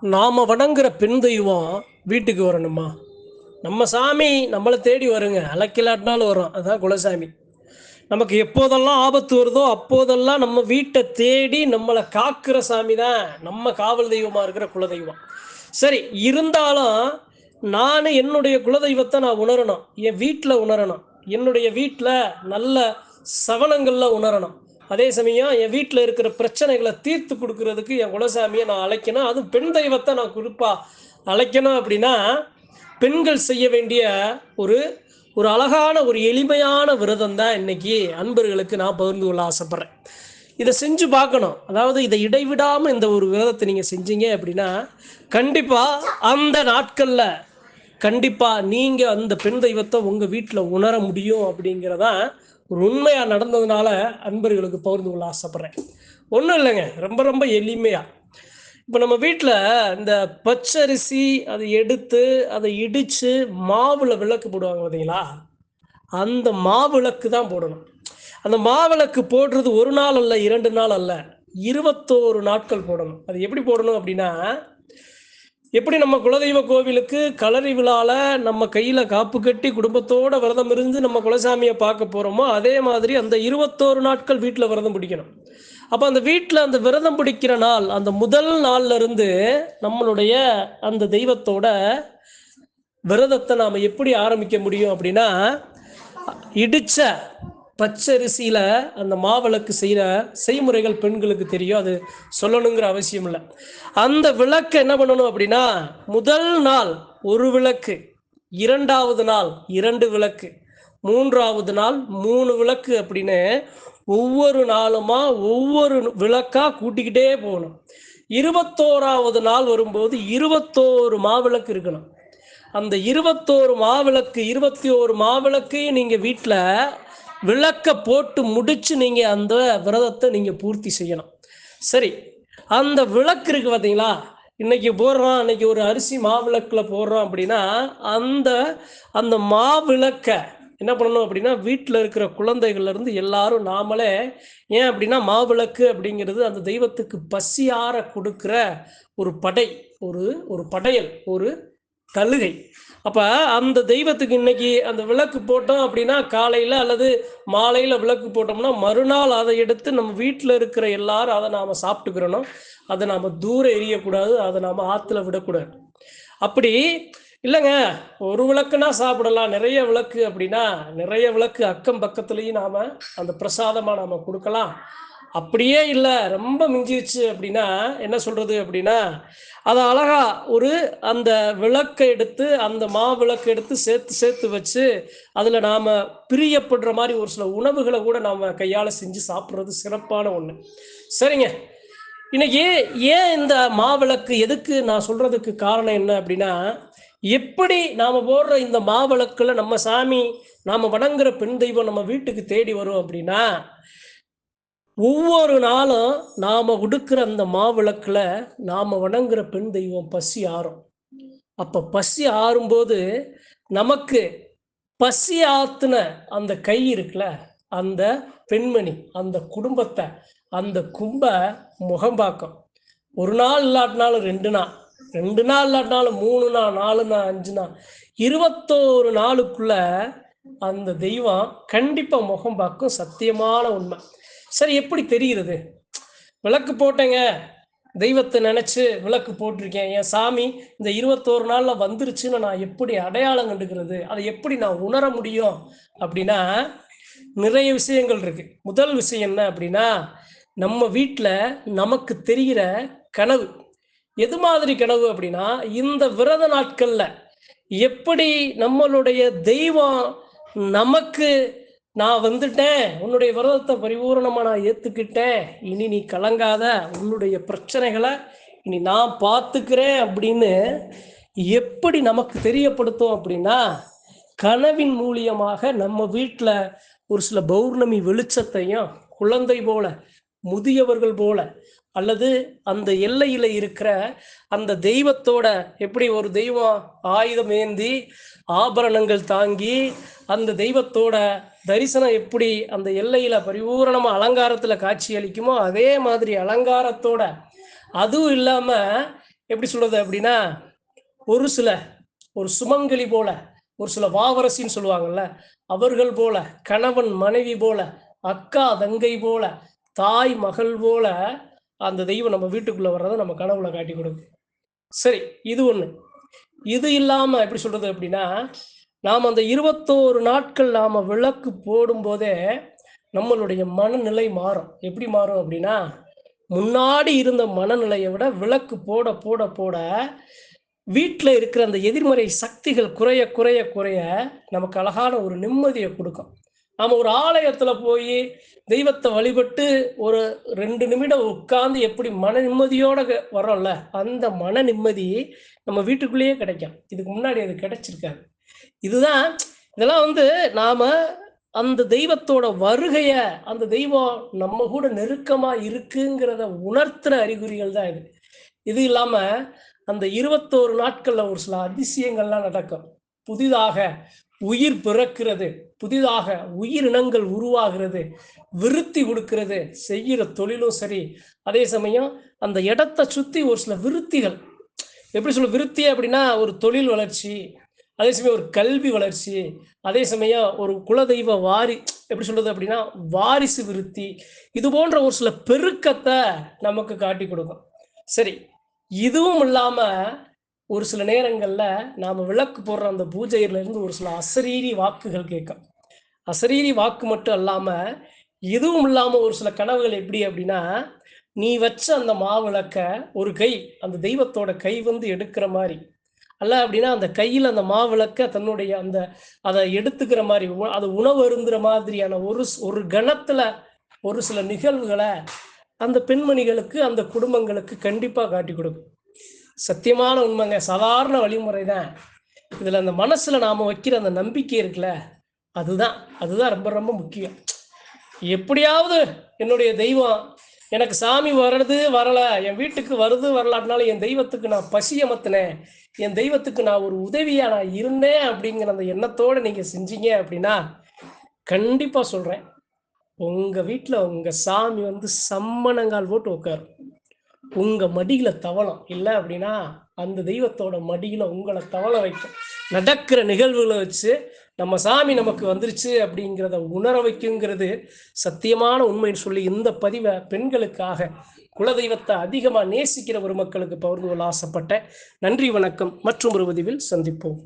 நாம் வணங்குற பெண் தெய்வம் வீட்டுக்கு வரணுமா? நம்ம சாமி நம்மளை தேடி வருங்க. அலக்கிலாட்டினாலும் வரும். அதுதான் குலசாமி. நமக்கு எப்போதெல்லாம் ஆபத்து வருதோ அப்போதெல்லாம் நம்ம வீட்டை தேடி நம்மளை காக்கிற சாமி தான் நம்ம காவல் தெய்வமாக இருக்கிற குலதெய்வம். சரி இருந்தாலும் நான் என்னுடைய குலதெய்வத்தை நான் உணரணும். என் வீட்டில் உணரணும். என்னுடைய வீட்டில் நல்ல சவனங்களில் உணரணும். அதே சமயம் என் வீட்டில் இருக்கிற பிரச்சனைகளை தீர்த்து கொடுக்கறதுக்கு என் குலசாமியை நான் அழைக்கணும். அதுவும் பெண் தெய்வத்தை நான் குறிப்பாக அழைக்கணும் அப்படின்னா பெண்கள் செய்ய வேண்டிய ஒரு ஒரு அழகான ஒரு எளிமையான விரதம் தான் இன்னைக்கு அன்பர்களுக்கு நான் பகிர்ந்து கொள்ள ஆசைப்பட்றேன். இதை செஞ்சு பார்க்கணும். அதாவது இதை இடைவிடாமல் இந்த ஒரு விரதத்தை நீங்கள் செஞ்சீங்க அப்படின்னா கண்டிப்பாக அந்த நாட்களில் கண்டிப்பாக நீங்கள் அந்த பெண் தெய்வத்தை உங்கள் வீட்டில் உணர முடியும் அப்படிங்கிறதான் ஒரு உண்மையாக நடந்ததுனால அன்பர்களுக்கு பகிர்ந்து கொள்ள ஆசைப்பட்றேன். ஒன்றும் இல்லைங்க. ரொம்ப ரொம்ப எளிமையாக இப்போ நம்ம வீட்டில் இந்த பச்சரிசி அதை எடுத்து அதை இடித்து மாவில் விளக்கு போடுவாங்க பார்த்தீங்களா அந்த மாவிளக்கு தான் போடணும். அந்த மாவிளக்கு போடுறது ஒரு நாள் அல்ல இரண்டு நாள் அல்ல இருபத்தோரு நாட்கள் போடணும். அது எப்படி போடணும் அப்படின்னா எப்படி நம்ம குலதெய்வ கோவிலுக்கு கலரி விழால நம்ம கையில காப்பு கட்டி குடும்பத்தோட விரதம் இருந்து நம்ம குலசாமியை பார்க்க போறோமோ அதே மாதிரி அந்த இருபத்தோரு நாட்கள் வீட்டில் விரதம் பிடிக்கணும். அப்போ அந்த வீட்டில் அந்த விரதம் பிடிக்கிற நாள் அந்த முதல் நாள்ல இருந்து நம்மளுடைய அந்த தெய்வத்தோட விரதத்தை நாம் எப்படி ஆரம்பிக்க முடியும் அப்படின்னா இடிச்ச பச்சரிசியில் அந்த மாவிளக்கு செய்கிற செய்முறைகள் பெண்களுக்கு தெரியும். அது சொல்லணுங்கிற அவசியம் இல்லை. அந்த விளக்கு என்ன பண்ணணும் அப்படின்னா முதல் நாள் ஒரு விளக்கு இரண்டாவது நாள் இரண்டு விளக்கு மூன்றாவது நாள் மூணு விளக்கு அப்படின்னு ஒவ்வொரு நாளுமா ஒவ்வொரு விளக்காக கூட்டிக்கிட்டே போகணும். இருபத்தோராவது நாள் வரும்போது இருபத்தோரு மாவிளக்கு இருக்கணும். அந்த இருபத்தோரு மாவிளக்கு இருபத்தி ஓரு மாவிளக்கையும் நீங்கள் வீட்டில் விளக்க போட்டு முடிச்சு நீங்கள் அந்த விரதத்தை நீங்கள் பூர்த்தி செய்யணும். சரி அந்த விளக்கு இருக்கு பார்த்தீங்களா இன்னைக்கு போடுறோம் இன்னைக்கு ஒரு அரிசி மாவிளக்கில் போடுறோம் அப்படின்னா அந்த அந்த மாவிளக்க என்ன பண்ணணும் அப்படின்னா வீட்டில் இருக்கிற குழந்தைகள்ல இருந்து எல்லாரும் நாமளே ஏன் அப்படின்னா மாவிளக்கு அப்படிங்கிறது அந்த தெய்வத்துக்கு பசியார கொடுக்குற ஒரு படை ஒரு ஒரு படையல் ஒரு கழுகை அப்போ அந்த தெய்வத்துக்கு இன்னைக்கு அந்த விளக்கு போட்டோம் அப்படின்னா காலையில் அல்லது மாலையில் விளக்கு போட்டோம்னா மறுநாள் அதை எடுத்து நம்ம வீட்டில் இருக்கிற எல்லாரும் அதை நாம் சாப்பிட்டுக்கிறணும். அதை நாம் தூரம் எரியக்கூடாது அதை நாம் ஆற்றுல விடக்கூடாது. அப்படி இல்லைங்க ஒரு விளக்குனா சாப்பிடலாம். நிறைய விளக்கு அப்படின்னா நிறைய விளக்கு அக்கம் பக்கத்துலேயும் நாம் அந்த பிரசாதமாக நாம் கொடுக்கலாம். அப்படியே இல்லை ரொம்ப மிஞ்சிருச்சு அப்படின்னா என்ன சொல்றது அப்படின்னா அதை அழகா ஒரு அந்த விளக்கை எடுத்து அந்த மா விளக்கு எடுத்து சேர்த்து சேர்த்து வச்சு அதில் நாம் பிரியப்படுற மாதிரி ஒரு சில உணவுகளை கூட நாம் கையால் செஞ்சு சாப்பிட்றது சிறப்பான ஒன்று சரிங்க. இன்னைக்கு ஏன் இந்த மாவிளக்கு எதுக்கு நான் சொல்றதுக்கு காரணம் என்ன அப்படின்னா எப்படி நாம் போடுற இந்த மாவிளக்கில் நம்ம சாமி நாம் வணங்குற பெண் தெய்வம் நம்ம வீட்டுக்கு தேடி வரும் அப்படின்னா ஒவ்வொரு நாளும் நாம் உடுக்கிற அந்த மாவிளக்கில் நாம் வணங்குற பெண் தெய்வம் பசி ஆறும். அப்போ பசி ஆறும்போது நமக்கு பசி ஆத்துன அந்த கை இருக்குல்ல அந்த பெண்மணி அந்த குடும்பத்தை அந்த கும்ப முகம் பார்க்கும். ஒரு நாள் இல்லாட்டினாலும் ரெண்டு நாள் ரெண்டு நாள் இல்லாட்டினாலும் மூணு நாள் நாலு நாள் அஞ்சு நாள் இருபத்தோரு நாளுக்குள்ள அந்த தெய்வம் கண்டிப்பாக முகம் பார்க்கும் சத்தியமான உண்மை. சரி எப்படி தெரிகிறது? விளக்கு போட்டேங்க. தெய்வத்தை நினைச்சு விளக்கு போட்டிருக்கேன். என் சாமி இந்த இருபத்தோரு நாள்ல வந்துருச்சுன்னு நான் எப்படி அடையாளம் கண்டுக்கிறது அதை எப்படி நான் உணர முடியும்? அப்படின்னா நிறைய விஷயங்கள் இருக்கு. முதல் விஷயம் என்ன அப்படின்னா நம்ம வீட்டில் நமக்கு தெரிகிற கனவு. எது மாதிரி கனவு அப்படின்னா இந்த விரத நாட்கள்ல எப்படி நம்மளுடைய தெய்வம் நமக்கு நான் வந்துட்டேன். உன்னுடைய விரதத்தை பரிபூரணமாக நான் ஏற்றுக்கிட்டேன் இனி நீ கலங்காத. உன்னுடைய பிரச்சனைகளை இனி நான் பார்த்துக்கிறேன் அப்படின்னு எப்படி நமக்கு தெரியப்படுத்தும் அப்படின்னா கனவின் மூலியமாக நம்ம வீட்டில் ஒரு சில பௌர்ணமி வெளிச்சத்தையும் குழந்தை போல முதியவர்கள் போல அல்லது அந்த எல்லையில இருக்கிற அந்த தெய்வத்தோட எப்படி ஒரு தெய்வம் ஆயுதம் ஏந்தி ஆபரணங்கள் தாங்கி அந்த தெய்வத்தோட தரிசனம் எப்படி அந்த எல்லையில பரிபூரணமா அலங்காரத்துல காட்சி அளிக்குமோ அதே மாதிரி அலங்காரத்தோட அதுவும் இல்லாம எப்படி சொல்றது அப்படின்னா ஒரு சில ஒரு சுமங்கலி போல ஒரு சில வாவரசின்னு சொல்லுவாங்கல்ல அவர்கள் போல கணவன் மனைவி போல அக்கா தங்கை போல தாய் மகள் போல அந்த தெய்வம் நம்ம வீட்டுக்குள்ள வர்றதை நம்ம கனவுல காட்டி கொடுக்கும். சரி இது ஒண்ணு. இது இல்லாம எப்படி சொல்றது அப்படின்னா நாம் அந்த இருபத்தோரு நாட்கள் நாம் விளக்கு போடும்போதே நம்மளுடைய மனநிலை மாறும். எப்படி மாறும் அப்படின்னா முன்னாடி இருந்த மனநிலையை விட விளக்கு போட போட போட வீட்டில் இருக்கிற அந்த எதிர்மறை சக்திகள் குறைய குறைய குறைய நமக்கு அழகான ஒரு நிம்மதியை கொடுக்கும். நாம் ஒரு ஆலயத்தில் போய் தெய்வத்தை வழிபட்டு ஒரு ரெண்டு நிமிடம் உட்கார்ந்து எப்படி மன நிம்மதியோட வரோம்ல வர்றோம்ல அந்த மன நிம்மதி நம்ம வீட்டுக்குள்ளேயே கிடைக்கும். இதுக்கு முன்னாடி அது கிடைச்சிருக்காது. இதுதான் இதெல்லாம் வந்து நாம அந்த தெய்வத்தோட வருகைய அந்த தெய்வம் நம்ம கூட நெருக்கமா இருக்குங்கிறத உணர்த்துற அறிகுறிகள் தான் இது. இது இல்லாம அந்த இருபத்தோரு நாட்கள்ல ஒரு சில அதிசயங்கள்லாம் நடக்கும். புதிதாக உயிர் பிறக்கிறது புதிதாக உயிரினங்கள் உருவாகிறது விருத்தி கொடுக்கிறது செய்கிற தொழிலும் சரி. அதே சமயம் அந்த இடத்தை சுத்தி ஒரு சில விருத்திகள். எப்படி சொல்ல விருத்தி அப்படின்னா ஒரு தொழில் வளர்ச்சி அதே சமயம் ஒரு கல்வி வளர்ச்சி அதே சமயம் ஒரு குலதெய்வ வாரி எப்படி சொல்றது அப்படின்னா வாரிசு விருத்தி இது போன்ற ஒரு சில பெருக்கத்தை நமக்கு காட்டி கொடுக்கும். சரி இதுவும் இல்லாம ஒரு சில நேரங்கள்ல நாம விளக்கு போடுற அந்த பூஜையில இருந்து ஒரு சில அசரீரி வாக்குகள் கேட்கும். அசரீரி வாக்கு மட்டும் இல்லாம இதுவும் இல்லாம ஒரு சில கனவுகள் எப்படி அப்படின்னா நீ வச்ச அந்த மாவிளக்க ஒரு கை அந்த தெய்வத்தோட கை வந்து எடுக்கிற மாதிரி. அல்ல அப்படின்னா அந்த கையில் அந்த மாவிளக்க தன்னுடைய அந்த அதை எடுத்துக்கிற மாதிரி உ- அது உணவு அருந்துற மாதிரியான ஒரு ஸ்- ஒரு கணத்துல ஒரு சில நிகழ்வுகளை அந்த பெண்மணிகளுக்கு அந்த குடும்பங்களுக்கு கண்டிப்பாக காட்டி கொடுக்கும். சத்தியமான உண்மைங்க. சாதாரண வழிமுறை தான் இதில் அந்த மனசில் நாம் வைக்கிற அந்த நம்பிக்கை இருக்குல்ல அதுதான். அதுதான் ரொம்ப ரொம்ப முக்கியம். எப்படியாவது என்னுடைய தெய்வம் எனக்கு சாமி வர்றது வரல என் வீட்டுக்கு வருது வரலாட்டினாலும் என் தெய்வத்துக்கு நான் பசி மத்தினேன். என் தெய்வத்துக்கு நான் ஒரு உதவியா நான் இருந்தேன் அப்படிங்கிற அந்த எண்ணத்தோட நீங்க செஞ்சீங்க அப்படின்னா கண்டிப்பா சொல்றேன். உங்க வீட்டுல உங்க சாமி வந்து சம்மணங்கால் போட்டு உட்காரும் உங்க மடியில தவளம் இல்லை அப்படின்னா அந்த தெய்வத்தோட மடியில உங்களை தவள வைக்கும். நடக்கிற நிகழ்வுகளை வச்சு நம்ம சாமி நமக்கு வந்துருச்சு அப்படிங்கிறத உணர வைக்குங்கிறது சத்தியமான உண்மைன்னு சொல்லி இந்த பதிவை பெண்களுக்காக குலதெய்வத்தை அதிகமாக நேசிக்கிற ஒரு மக்களுக்கு பகிர்ந்து கொள்ள ஆசைப்பட்ட நன்றி வணக்கம். மற்றும் ஒரு பதிவில் சந்திப்போம்.